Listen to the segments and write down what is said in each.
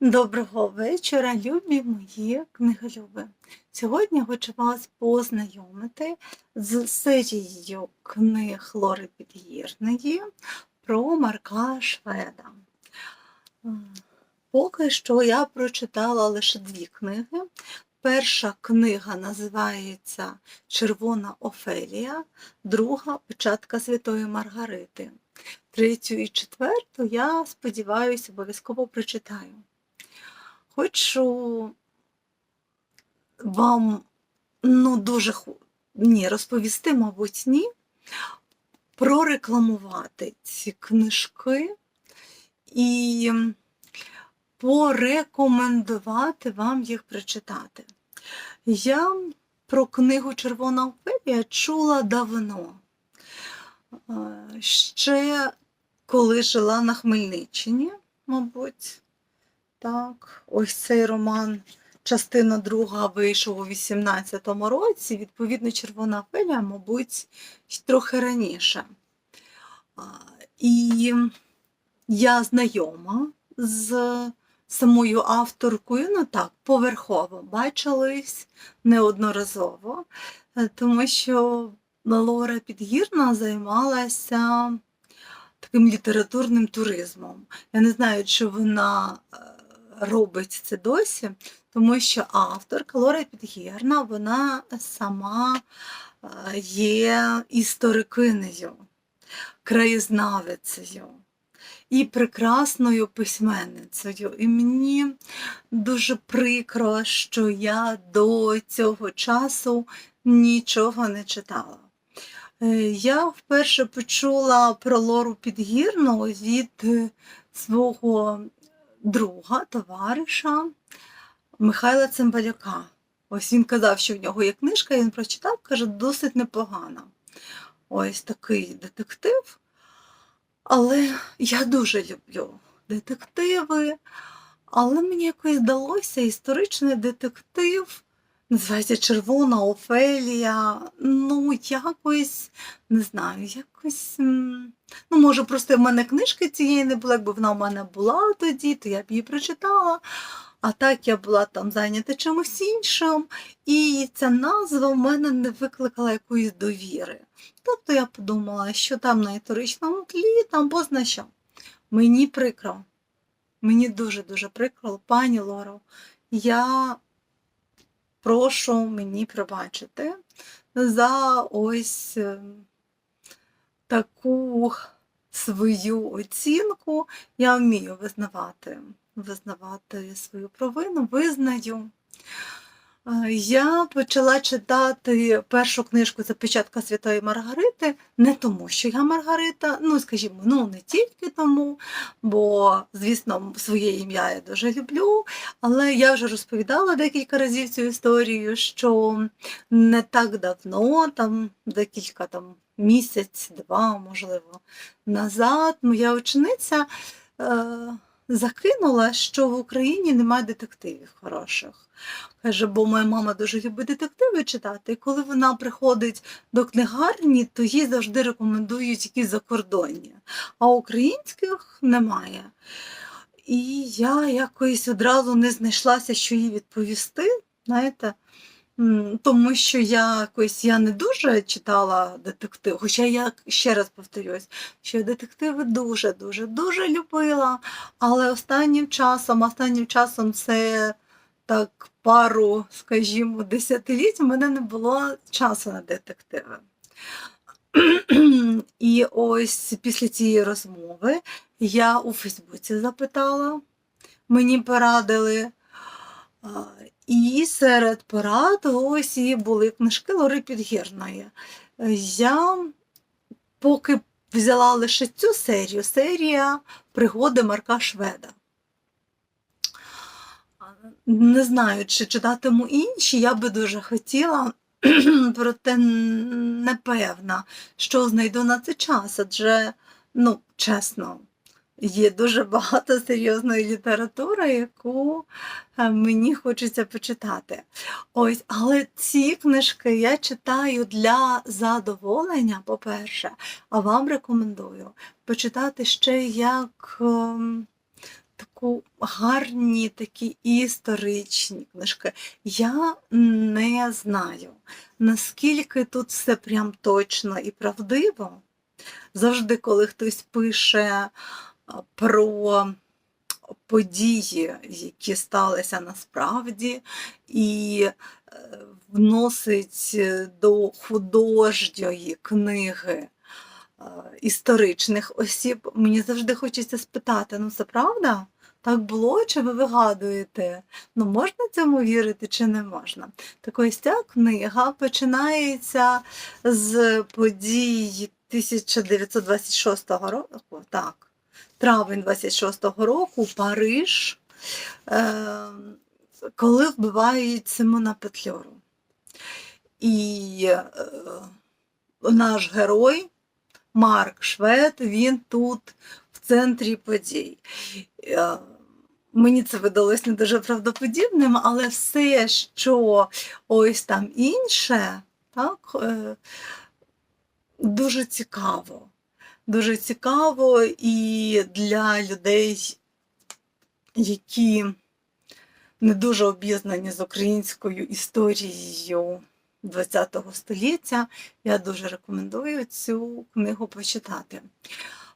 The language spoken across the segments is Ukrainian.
Доброго вечора, любі мої книголюби. Сьогодні хочу вас познайомити з серією книг Лори Підгірної про Марка Шведа. Поки що я прочитала лише дві книги. Перша книга називається Червона Офелія, друга Печатка Святої Маргарити. Третю і четверту я сподіваюся, обов'язково прочитаю. Хочу вам ну, дуже ні, розповісти, мабуть, ні, прорекламувати ці книжки і порекомендувати вам їх прочитати. Я про книгу Червона Офелія чула давно. Е, Ще коли жила на Хмельниччині, мабуть. Так, ось цей роман, частина друга, вийшов у 18-му році. Відповідно, Червона Фелія, мабуть, трохи раніше. І я знайома з самою авторкою, ну так, поверхово бачились неодноразово, е, тому що Лора Підгірна займалася таким літературним туризмом. Я не знаю, чи вона е, робить це досі, тому що авторка Лора Підгірна, вона сама е, є історикинею, краєзнавицею і прекрасною письменницею. І мені дуже прикро, що я до цього часу нічого не читала. Е, Я вперше почула про Лору Підгірну від е, свого друга, товариша Михайла Цимбалюка. Ось він казав, що в нього є книжка, він прочитав, каже, досить непогана. Ось такий детектив. Але я дуже люблю детективи. Але мені якось здалося історичний детектив. Називається Червона Офелія. Ну, якось, не знаю, якось. Ну, може, просто в мене книжки цієї не було, якби вона в мене була тоді, то я б її прочитала. А так я була там зайнята чимось іншим, і ця назва в мене не викликала якоїсь довіри. Тобто я подумала, що там на історичному тлі, там позна що. Мені прикро. Мені дуже-дуже прикро, пані Лоро. Я прошу мені пробачити за ось е, таку свою оцінку. Я вмію визнавати, визнавати свою провину, визнаю. Я почала читати першу книжку це Печатка Святої Маргарити, не тому, що я Маргарита, ну скажімо, ну не тільки тому, бо, звісно, своє ім'я я дуже люблю. Але я вже розповідала декілька разів цю історію, що не так давно, там декілька там місяць-два, можливо, назад, моя учениця е, закинула, що в Україні немає детективів хороших. Каже, бо моя мама дуже любить детективи читати, і коли вона приходить до книгарні, то їй завжди рекомендують якісь закордонні, а українських немає. І я якось одразу не знайшлася, що їй відповісти, знаєте, тому що я якось я не дуже читала детектив, хоча я ще раз повторюсь, що детективи дуже, дуже, дуже любила, але останнім часом, останнім часом це так пару, скажімо, десятиліть, у мене не було часу на детективи. І ось після цієї розмови я у Фейсбуці запитала, мені порадили. І серед порад ось і були книжки Лори Підгірної. Е, Я поки взяла лише цю серію, серія пригоди Марка Шведа. Не знаю, чи читатиму інші, я би дуже хотіла, проте не певна, що знайду на цей час, адже, ну, чесно, є дуже багато серйозної літератури, яку е, мені хочеться почитати. Ось, але ці книжки я читаю для задоволення, по-перше, а вам рекомендую почитати ще як ем, таку гарні такі історичні книжки. Я не знаю, наскільки тут все прям точно і правдиво. Завжди, коли хтось пише про події, які сталися насправді, і е, вносить до художньої книги е, історичних осіб, мені завжди хочеться спитати: ну це правда? Так було, чи ви вигадуєте? Ну, можна цьому вірити чи не можна? Так ось ця книга починається з подій 1926 року, так, травень 26-го року, Париж, е, коли вбивають Симона Петльору. І е, наш герой Марк Швед, він тут в центрі подій. Е, Мені це видалось не дуже правдоподібним, але все, що ось там інше, так, дуже цікаво. Дуже цікаво і для людей, які не дуже обізнані з українською історією ХХ століття, я дуже рекомендую цю книгу почитати.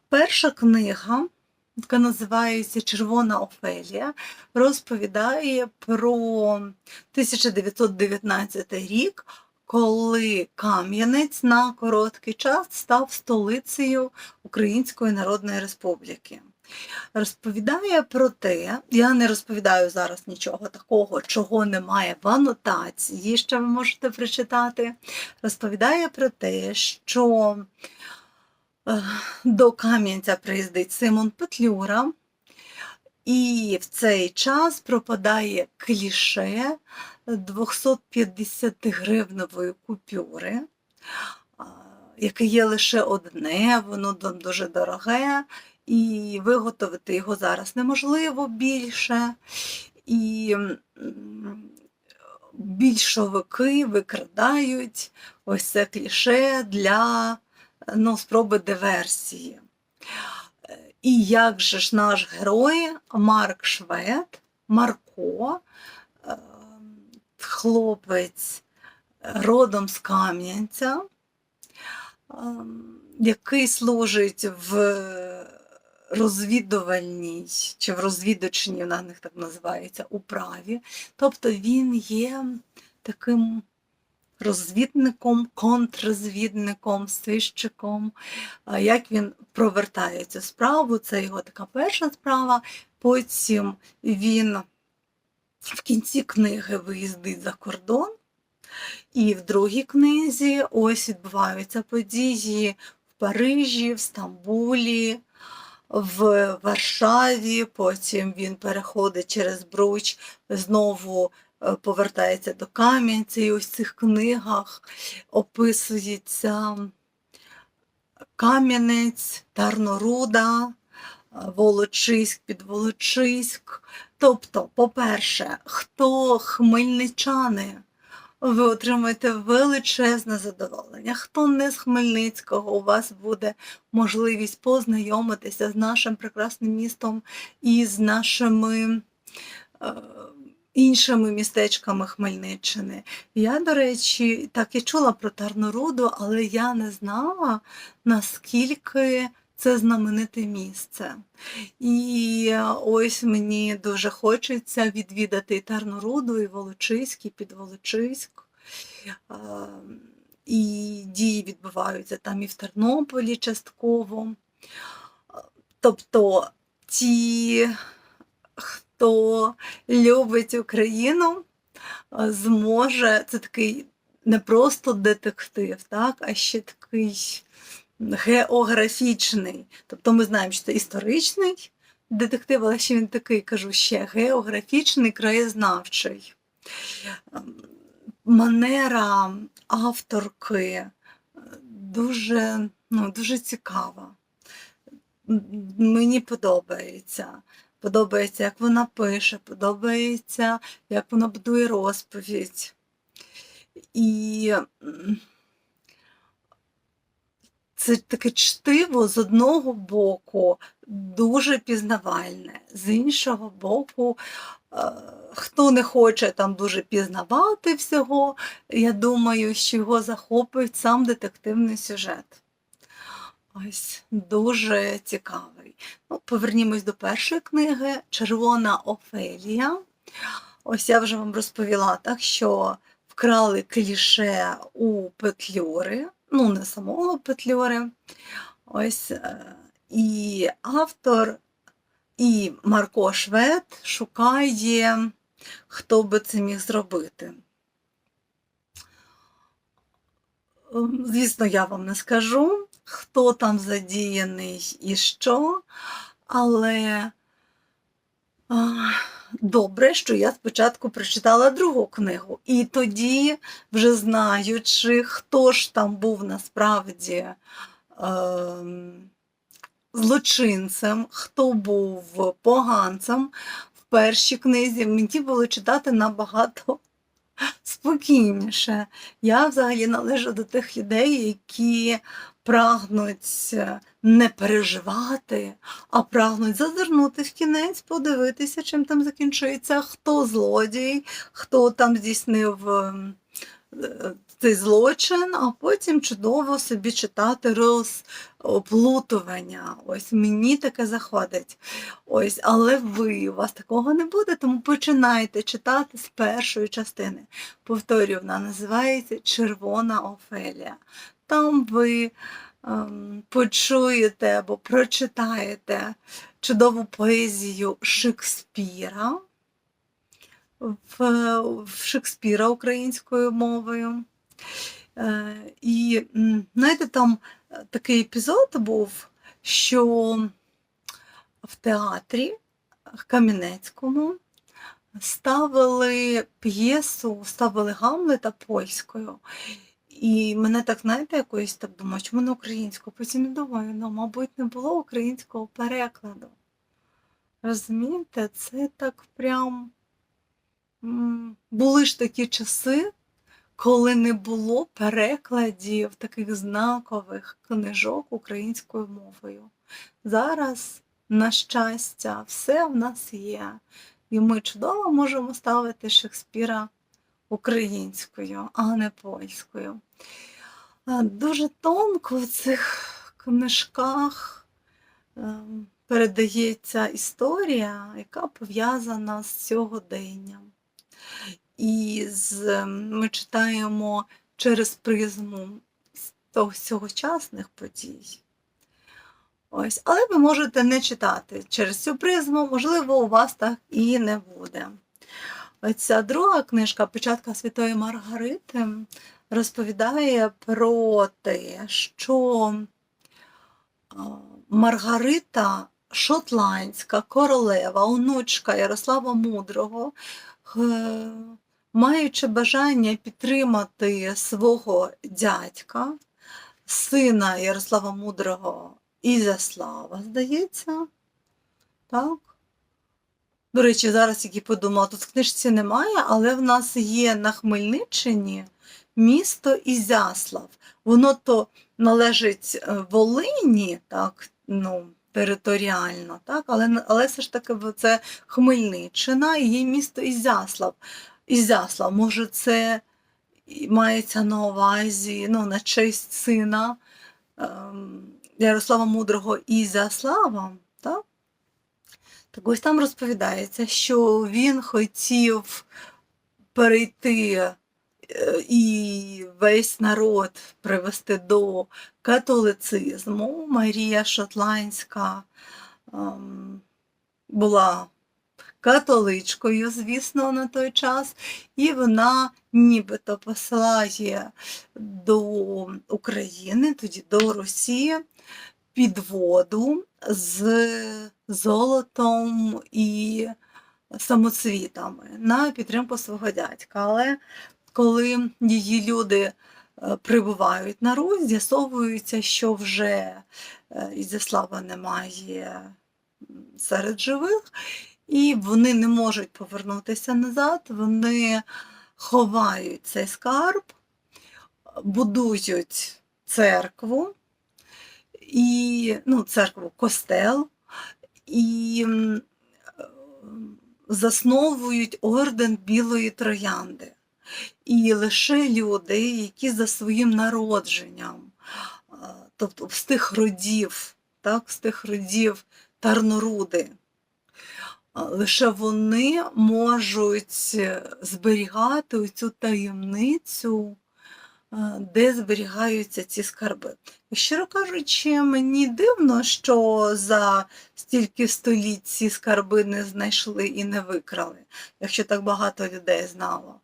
Перша книга, яка називається Червона Офелія, розповідає про 1919 рік, коли Кам'янець на короткий час став столицею Української Народної Республіки. Розповідає про те, я не розповідаю зараз нічого такого, чого немає в анотації, що ви можете прочитати. Розповідає про те, що е, до Кам'янця приїздить Симон Петлюра, і в цей час пропадає кліше 250 гривневої купюри, яке є лише одне, воно дуже дороге, і виготовити його зараз неможливо більше. І більшовики викрадають ось це кліше для ну, спроби диверсії. Е, І як же ж наш герой Марк Швед, Марко, е, хлопець родом з Кам'янця, ем, який служить в розвідувальній чи в розвідочній, вона так називається, управі. Тобто він є таким розвідником, контррозвідником, сищиком, як він провертає цю справу, це його така перша справа. Потім він в кінці книги виїздить за кордон, і в другій книзі ось відбуваються події в Парижі, в Стамбулі, в Варшаві. Потім він переходить через Бруч, знову повертається до Кам'янця. І ось в цих книгах описується Кам'янець, Тарноруда, е, Волочиськ, Підволочиськ. Тобто, по-перше, хто хмельничани, ви отримаєте величезне задоволення. Хто не з Хмельницького, у вас буде можливість познайомитися з нашим прекрасним містом і з нашими е, іншими містечками Хмельниччини. Я, до речі, так і чула про Тарноруду, але я не знала, наскільки це знамените місце. І ось мені дуже хочеться відвідати і Тарноруду, і Волочиськ, і Підволочиськ. І дії відбуваються там і в Тернополі частково. Тобто ті, хто любить Україну, зможе, це такий не просто детектив, так, а ще такий географічний. Тобто ми знаємо, що це історичний детектив, але ще він такий, кажу ще, географічний, краєзнавчий. Ем, Манера авторки е, дуже, ну, дуже цікава. Мені подобається. Подобається, як вона пише, подобається, як вона будує розповідь. І це таке чтиво з одного боку, дуже пізнавальне. З іншого боку, е, хто не хоче там дуже пізнавати всього, я думаю, що його захопить сам детективний сюжет. Ось дуже цікавий. Ну, повернімось до першої книги Червона Офелія. Ось я вже вам розповіла так, що вкрали кліше у Петлюри, ну, не самого Петлюри. Ось, е, і автор, і Марко Швед шукає, хто би це міг зробити. Ем, Звісно, я вам не скажу, хто там задіяний і що, але добре, що я спочатку прочитала другу книгу. І тоді, вже знаючи, хто ж там був насправді ем, злочинцем, хто був поганцем в першій книзі, мені було читати набагато спокійніше. Я взагалі належу до тих людей, які прагнуть не переживати, а прагнуть зазирнути в кінець, подивитися, чим там закінчується, хто злодій, хто там здійснив е, цей злочин, а потім чудово собі читати розплутування. Ось мені таке заходить. Ось, але ви, у вас такого не буде, тому починайте читати з першої частини. Повторюю, вона називається Червона Офелія. Там ви ем, почуєте або прочитаєте чудову поезію Шекспіра в, в Шекспіра українською мовою. Е, і знаєте, там е, такий епізод був, що в театрі Кам'янецькому ставили п'єсу, ставили Гамлета польською. І мене так, знаєте, якось так думаю, чому не українською? Потім думаю, ну, мабуть, не було українського перекладу. Розумієте, це так прям були ж такі часи, коли не було перекладів таких знакових книжок українською мовою. Зараз, на щастя, все в нас є. І ми чудово можемо ставити Шекспіра українською, а не польською. Дуже тонко в цих книжках ем, передається історія, яка пов'язана з сьогоденням. І з, ми читаємо через призму сьогочасних подій. Ось, але ви можете не читати через цю призму, можливо, у вас так і не буде. Оця друга книжка Початка Святої Маргарити розповідає про те, що Маргарита Шотландська королева, онучка Ярослава Мудрого, маючи бажання підтримати свого дядька, сина Ярослава Мудрого Ізяслава, здається, так? До речі, зараз тільки подумала, тут в книжці немає, але в нас є на Хмельниччині місто Ізяслав. Воно то належить е, Волині, так, ну, територіально, так, але, але все ж таки це Хмельниччина і є місто Ізяслав. Ізяслав, може, це мається на увазі ну, на честь сина ем, Ярослава Мудрого Ізяслава, так? Так ось там розповідається, що він хотів перейти е, і весь народ привести до католицизму. Марія Шотландська ем, була католичкою, звісно, на той час, і вона нібито посилає до України, тоді до Росії підводу з золотом і самоцвітами на підтримку свого дядька. Але коли її люди е, прибувають на Русь, з'ясовується, що вже е, Ізяслава немає серед живих, і вони не можуть повернутися назад, вони ховають цей скарб, будують церкву, і, ну, церкву, костел, і засновують орден Білої Троянди. І лише люди, які за своїм народженням, тобто з тих родів, так, з тих родів Тарноруди, лише вони можуть зберігати цю таємницю, де зберігаються ці скарби. Щиро кажучи, мені дивно, що за стільки століть ці скарби не знайшли і не викрали, якщо так багато людей знало.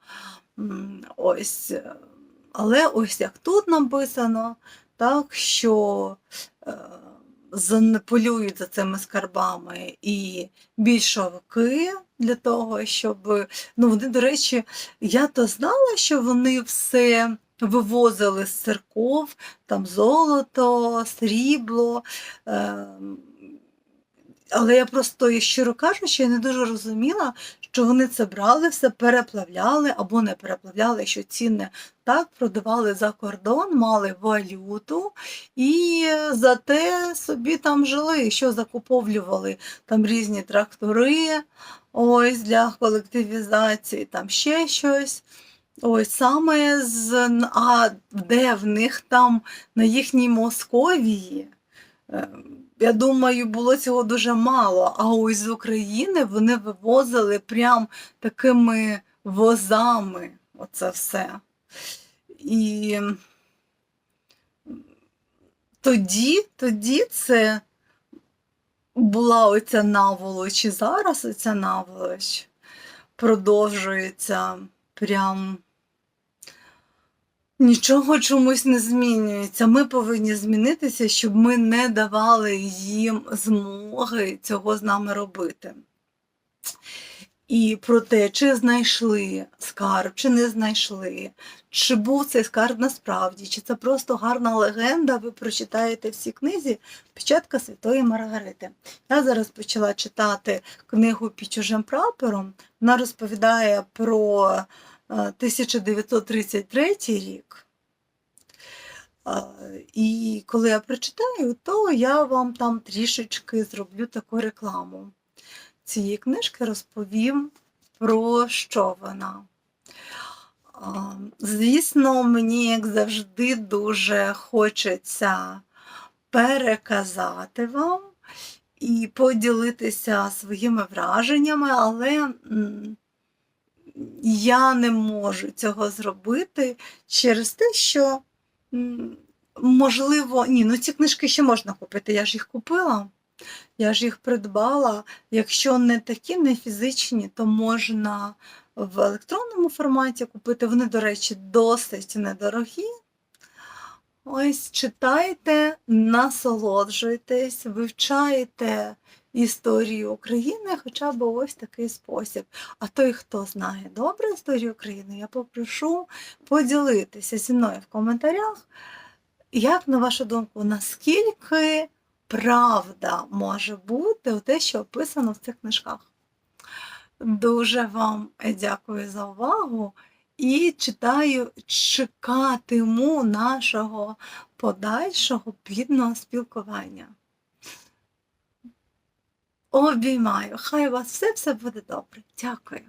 Ось. е, Але ось як тут написано, так, що е, зан- полюють за цими скарбами і більшовики для того, щоб. Ну, вони, до речі, я то знала, що вони все вивозили з церков, там золото, срібло. ем, Але я просто, щиро кажучи, я не дуже розуміла, що вони це брали, все переплавляли або не переплавляли, що цінне так продавали за кордон, мали валюту і за те собі там жили, що закуповлювали там різні трактори, ось для колективізації, там ще щось. Ось саме з а де в них там на їхній Московії. е, Я думаю, було цього дуже мало. А ось з України вони вивозили прям такими возами оце все. І тоді, тоді це була оця наволоч, і зараз оця наволоч продовжується прям. Нічого чомусь не змінюється. Ми повинні змінитися, щоб ми не давали їм змоги цього з нами робити. І про те, чи знайшли скарб, чи не знайшли, чи був цей скарб насправді, чи це просто гарна легенда, ви прочитаєте в цій книзі Печатка Святої Маргарити. Я зараз почала читати книгу під чужим прапором. Вона розповідає про 1933 рік. І коли я прочитаю, то я вам там трішечки зроблю таку рекламу цієї книжки, розповім про що вона. Звісно, мені, як завжди, дуже хочеться переказати вам і поділитися своїми враженнями, але я не можу цього зробити через те, що, можливо, ні, ну ці книжки ще можна купити, я ж їх купила. Я ж їх придбала. Якщо не такі, не фізичні, то можна в електронному форматі купити. Вони, до речі, досить недорогі. Ось читайте, насолоджуйтесь, вивчайте історію України хоча б ось такий спосіб. А той, хто знає добре історію України, я попрошу поділитися зі мною в коментарях, як, на вашу думку, наскільки правда може бути те, що описано в цих книжках. Дуже вам дякую за увагу і читаю, чекатиму нашого подальшого плідного спілкування. Обіймаю, хай у вас все все буде добре. Дякую.